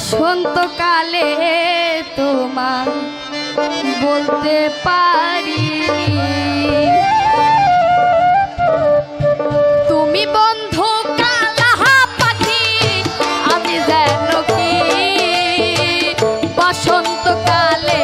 বসন্তকালে তোমার বলতে পারি তুমি বন্ধু কালাহা পাখি আমি যেন কি বসন্তকালে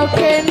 চোখে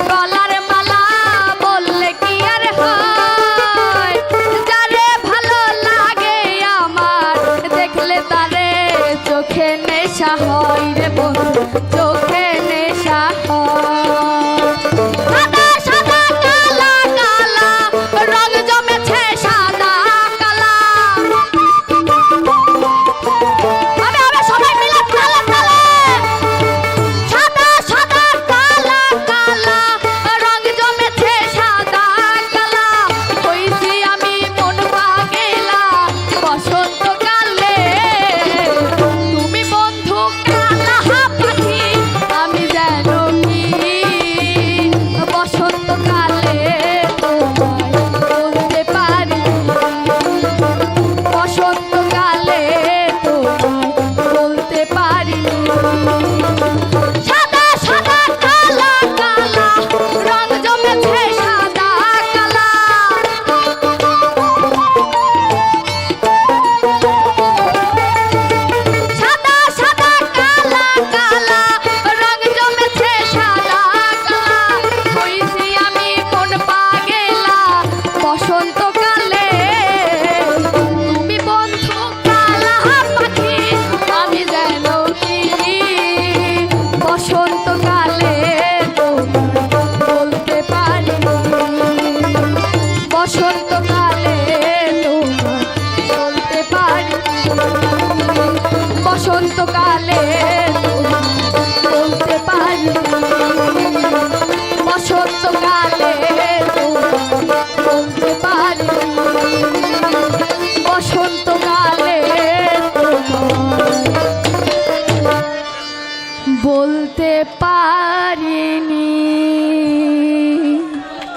গলা